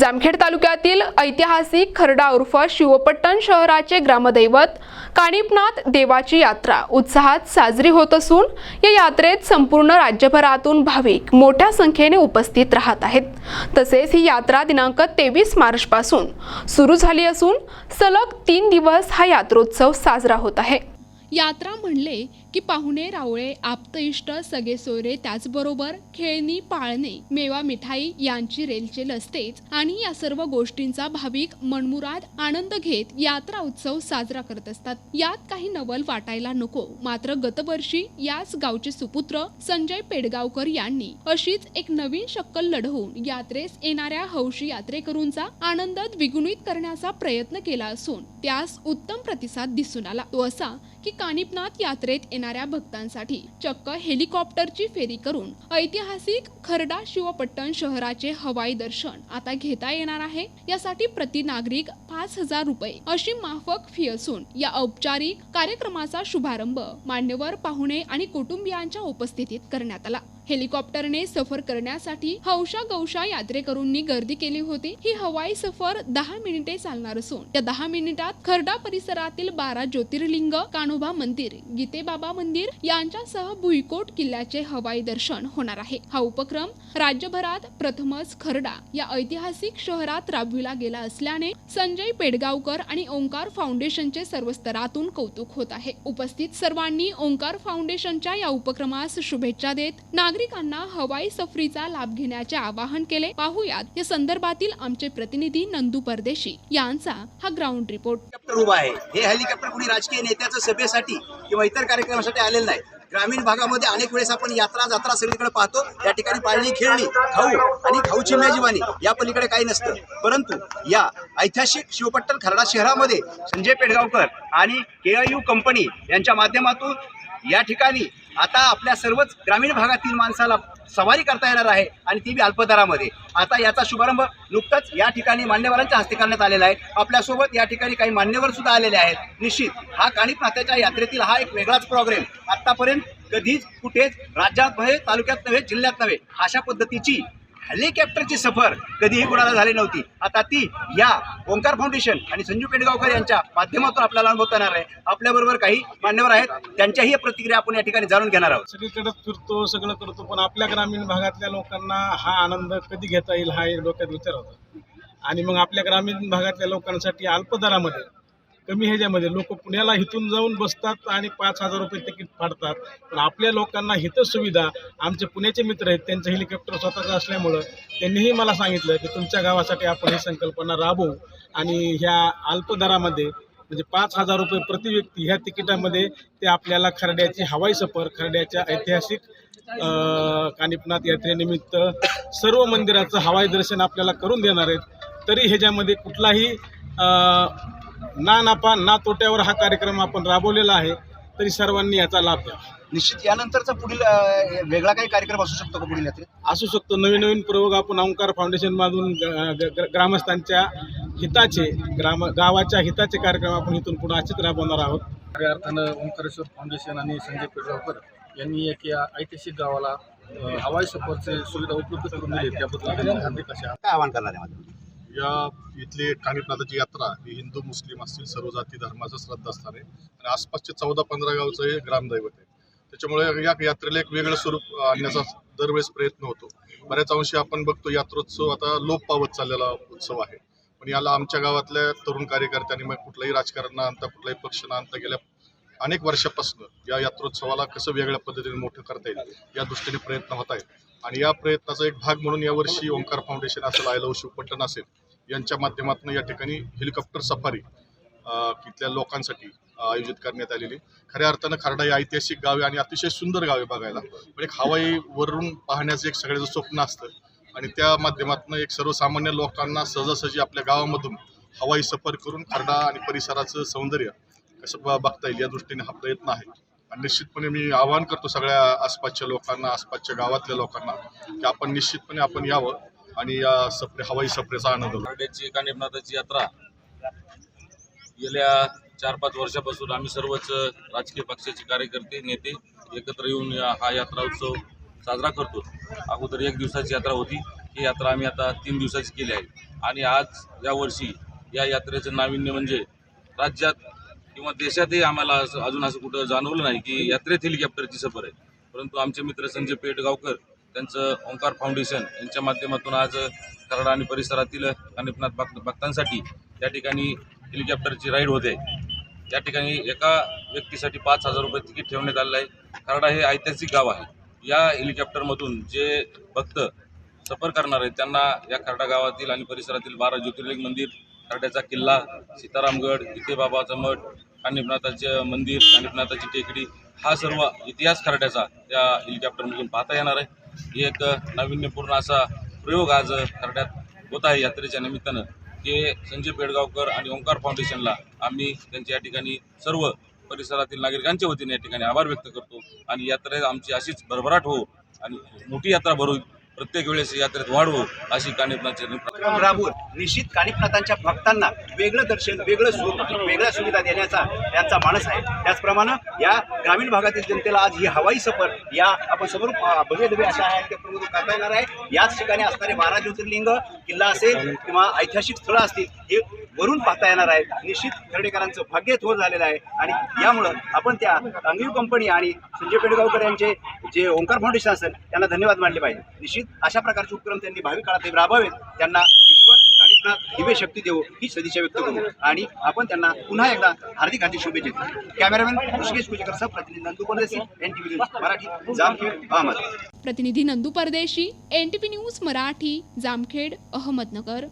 जामखेड तालुक्यातील ऐतिहासिक खर्डा उर्फ शिवपट्टण शहराचे ग्रामदैवत काणिपनाथ देवाची यात्रा उत्साहात साजरी होत असून या यात्रेत संपूर्ण राज्यभरातून भाविक मोठ्या संख्येने उपस्थित राहत आहेत. तसेच ही यात्रा दिनांक तेवीस मार्चपासून सुरू झाली असून सलग तीन दिवस हा यात्रोत्सव साजरा होत आहे. यात्रा म्हणले की पाहुणे रावळे आप्त इष्ट सगळे सोयरे त्याचबरोबर खेळणी पाळणे मेवा मिठाई यांची रेलचेल असतेच. आणि या सर्व गोष्टींचा भाविक मनमुराद आनंद घेत यात्रा उत्सव साजरा करत असतात. यात काही नवल वाटायला नको. मात्र गतवर्षी याच गावचे सुपुत्र संजय पेडगावकर यांनी अशीच एक नवीन शक्कल लढवून यात्रेस येणाऱ्या हौशी यात्रेकरूंचा आनंद द्विगुणित करण्याचा प्रयत्न केला असून त्यास उत्तम प्रतिसाद दिसून आला. तो असा की कानिपनाथ यात्रेत येणाऱ्या भक्तांसाठी चक्क हेलिकॉप्टरची फेरी करून ऐतिहासिक खर्डा शिवपट्टण शहराचे हवाई दर्शन आता घेता येणार आहे. यासाठी प्रति नागरिक पाच हजार रुपये अशी माफक फी असून या औपचारिक कार्यक्रमाचा शुभारंभ मान्यवर पाहुणे आणि कुटुंबियांच्या उपस्थितीत करण्यात आला. हेलिकॉप्टरने सफर करण्यासाठी हौशा गौशा यात्रेकरूंनी गर्दी केली होती. ही हवाई सफर दहा मिनिटे चालणार असून त्या दहा मिनिटात खर्डा परिसरातील बारा ज्योतिर्लिंग कान्होबा मंदिर गीतेबाबा मंदिर यांच्यासह भुईकोट किल्ल्याचे हवाई दर्शन होणार आहे. हा उपक्रम राज्यभरात प्रथमच खर्डा या ऐतिहासिक शहरात राबविला गेला असल्याने संजय पेडगावकर आणि ओंकार फाउंडेशनचे सर्व स्तरातून कौतुक होत आहे. उपस्थित सर्वांनी ओंकार फाउंडेशनच्या या उपक्रमास शुभेच्छा देत ना नागरिकांना हवाई सफरीचा लाभ घेण्याचे आवाहन केले. पाहुयात. या संदर्भातील आमचे प्रतिनिधी नंदू परदेशी यांचा हा ग्राउंड रिपोर्ट. हेलिकॉप्टर उभा आहे. हे हेलिकॉप्टर कुणी राजकीय नेत्याच्या सभेसाठी किंवा इतर कार्यक्रमासाठी आलेलं नाही. ग्रामीण भागामध्ये अनेक वेळेस आपण यात्रा जात्रा सगळीकडे पाहतो. त्या ठिकाणी पाळणी खेळणी खाऊ आणि खाऊची मेजवानी या पलीकडे काही नसतं. परंतु या ऐतिहासिक शिवपट्टण खरडा शहरामध्ये संजय पेडगावकर आणि के आय यू कंपनी यांच्या माध्यमातून या ठिकाणी आता आपल्या सर्वच ग्रामीण भागातील माणसाला सवारी करता येणार आहे आणि ती बी अल्पदरामध्ये. आता याचा शुभारंभ नुकताच या ठिकाणी मान्यवरांच्या हस्ते करण्यात आलेला आहे. आपल्यासोबत या ठिकाणी काही मान्यवर सुद्धा आलेले आहेत. निश्चित हा काणिप यात्रेतील हा एक वेगळाच प्रोग्रेम आतापर्यंत कधीच कुठेच राज्यात नव्हे तालुक्यात नव्हे जिल्ह्यात नव्हे अशा पद्धतीची हेलिकॉप्टरची सफर कधीही कुणाला झाली नव्हती. आता ती या ओंकार फाउंडेशन आणि संजू पेडगावकर यांच्या माध्यमातून आपल्याला अनुभवता येणार आहे. आपल्याबरोबर काही मान्यवर आहेत. त्यांच्याही प्रतिक्रिया आपण या ठिकाणी जाणून घेणार आहोत. सगळीकडे फिरतो सगळं करतो पण आपल्या ग्रामीण भागातल्या लोकांना हा आनंद कधी घेता येईल हा एक डोक्यात विचार होता. आणि मग आपल्या ग्रामीण भागातल्या लोकांसाठी अल्पदरामध्ये कमी ह्याच्यामध्ये. लोक पुण्याला इथून जाऊन बसतात आणि पाच हजार रुपये तिकीट फाडतात. पण आपल्या लोकांना हिथं सुविधा आमचे पुण्याचे मित्र आहेत त्यांचं हेलिकॉप्टर स्वतःचं असल्यामुळं त्यांनीही मला सांगितलं की तुमच्या गावासाठी आपण ही संकल्पना राबवू. आणि ह्या अल्प दरामध्ये म्हणजे पाच हजार रुपये प्रति व्यक्ती ह्या तिकिटामध्ये ते आपल्याला खरड्याची हवाई सफर खर्ड्याच्या ऐतिहासिक कानिपनाथ यात्रेनिमित्त सर्व मंदिराचं हवाई दर्शन आपल्याला करून देणार आहेत. तरी ह्याच्यामध्ये कुठलाही ना नफा ना तोट्यावर हा कार्यक्रम आपण राबवलेला आहे तरी सर्वांनी याचा लाभ घ्यावा निश्चित यानंतरचा पुढील अं, वेगळा काही कार्यक्रम असू शकतो का पुढील यात्रेत? असू शकतो. नवीन नवीन प्रयोग आपण ओंकार फाउंडेशनमधून ग- ग- ग- ग्रामस्थांच्या हिताचे ग्राम गावाच्या हिताचे कार्यक्रम आपण इथून पुढे असेच राबवणार आहोत. खऱ्या अर्थानं ओंकारेश्वर फाउंडेशन आणि संजय पेडगावकर यांनी एक या ऐतिहासिक गावाला अ, हवाई सफरचे सुविधा उपलब्ध करून दिली त्याबद्दल हार्दिक. काय आवाहन करणार आहे माझं या इथली काणिपनाथाची यात्रा ही हिंदू मुस्लिम असतील सर्व जाती धर्माचं श्रद्धास्थान आहे. आणि आसपासचे चौदा पंधरा गावचं हे ग्रामदैवत आहे. त्याच्यामुळे या यात्रेला एक वेगळं स्वरूप आणण्याचा दरवेळेस प्रयत्न होतो. बऱ्याच अंशी आपण बघतो यात्रोत्सव आता लोप पावत चाललेला उत्सव आहे. पण याला आमच्या गावातल्या तरुण कार्यकर्त्यांनी मग कुठलाही राजकारण न आणता कुठलाही पक्ष न आणता गेल्या अनेक वर्षापासून या यात्रोत्सवाला कसं वेगळ्या पद्धतीने मोठं करता येईल या दृष्टीने प्रयत्न होत आहेत. आणि या प्रयत्नाचा एक भाग म्हणून यावर्षी ओंकार फाउंडेशन असेल आयलव शिवपट्टण असेल यांच्या माध्यमातून या ठिकाणी हेलिकॉप्टर सफारी तिथल्या लोकांसाठी आयोजित करण्यात आलेली. खऱ्या अर्थानं खर्डा ही ऐतिहासिक गावे आणि अतिशय सुंदर गावे बघायला. पण एक हवाई वरून पाहण्याचं एक सगळ्याचं स्वप्न असतं. आणि त्या माध्यमातून एक सर्वसामान्य लोकांना सहजासहजी आपल्या गावामधून हवाई सफर करून खर्डा आणि परिसराचं सौंदर्य कसं ब- बघता येईल या दृष्टीने हा प्रयत्न आहे. आणि निश्चितपणे मी आवाहन करतो सगळ्या आसपासच्या लोकांना आसपासच्या गावातल्या लोकांना की आपण निश्चितपणे आपण यावं. आणि या सप्रे हवाई सप्रेचा आनंद लुटावा. खर्ड्याची कानिपनाथाची यात्रा. गेल्या चार पाच वर्षापासून आम्ही सर्वच राजकीय पक्षाचे कार्यकर्ते नेते एकत्र येऊन हा यात्रा उत्सव साजरा करतो. अगोदर एक दिवसाची यात्रा होती. ही यात्रा आम्ही आता तीन दिवसाची केली आहे. आणि आज या वर्षी या यात्रेचं नाविन्य म्हणजे राज्यात किंवा देशातही आम्हाला असं अजून असं कुठं जाणवलं नाही की यात्रेतील कॅप्टरची सफर आहे. परंतु आमचे मित्र संजय पेटगावकर त्यांचं ओंकार फाउंडेशन यांच्या माध्यमातून आज कराडा आणि परिसरातील अनेकनाथ भक्त भक्तांसाठी त्या ठिकाणी हेलिकॉप्टरची राईड होते. या ठिकाणी एका व्यक्तीसाठी पाच हजार रुपये तिकीट ठेवण्यात आलेलं आहे. कराडा हे ऐतिहासिक गाव आहे. या हेलिकॉप्टरमधून जे भक्त सफर करणार आहेत त्यांना या खरडा गावातील आणि परिसरातील बारा ज्योतिर्लिंग मंदिर खरड्याचा किल्ला सीतारामगड इथे बाबाचा मठ कानिपनाथाचे मंदिर कानिपनाथाची टेकडी हा सर्व इतिहास खरड्याचा त्या हेलिकॉप्टरमधून पाहता येणार आहे. एक नाविन्यपूर्ण असा प्रयोग आज करण्यात होत आहे यात्रेच्या निमित्तानं की संजय पेडगावकर आणि ओंकार फाउंडेशनला आम्ही त्यांच्या या ठिकाणी सर्व परिसरातील नागरिकांच्या वतीने या ठिकाणी आभार व्यक्त करतो. आणि यात्रेत आमची अशीच भरभराट हो आणि मोठी यात्रा भरू प्रत्येक वेळेस यात्रेत वाढवू अशी कानिपनाथची राबवून निश्चित कानिपनाथांच्या भक्तांना वेगळं दर्शन वेगळं सुख वेगळ्या सुविधा देण्याचा त्यांचा मानस आहे. त्याचप्रमाणे या ग्रामीण भागातील जनतेला आज ही हवाई सफर या आपण समोर भव्य दिव्य अशा आहेत त्या प्रमुख करता येणार आहे. याच ठिकाणी असणारे बारा ज्योतिर्लिंग किल्ला असेल किंवा ऐतिहासिक स्थळं असतील हे वरून पाहता येणार आहे. निश्चित खर्डेकरांचं भाग्य थोर झालेलं आहे आणि यामुळं आपण त्या अंगीव कंपनी आणि संजय पेडगावकर यांचे जे ओंकार फाउंडेशन असेल त्यांना धन्यवाद मानले पाहिजे. निश्चित अशा प्रकारचे उपक्रम त्यांनी भावी काळात ते राबवावेत. त्यांना ईश्वर कानिपनाथ दिव्य शक्ती देऊ ही सदिच्छा व्यक्त करू. आणि आपण त्यांना पुन्हा एकदा हार्दिक हार्दिक शुभेच्छा देऊ कॅमेरामॅन ऋषिकेश कुजेकर सह प्रतिनिधी नंदू परदेशी एन न्यूज मराठी जामखेड अहमद. प्रतिनिधी नंदू परदेशी एन न्यूज मराठी जामखेड अहमदनगर.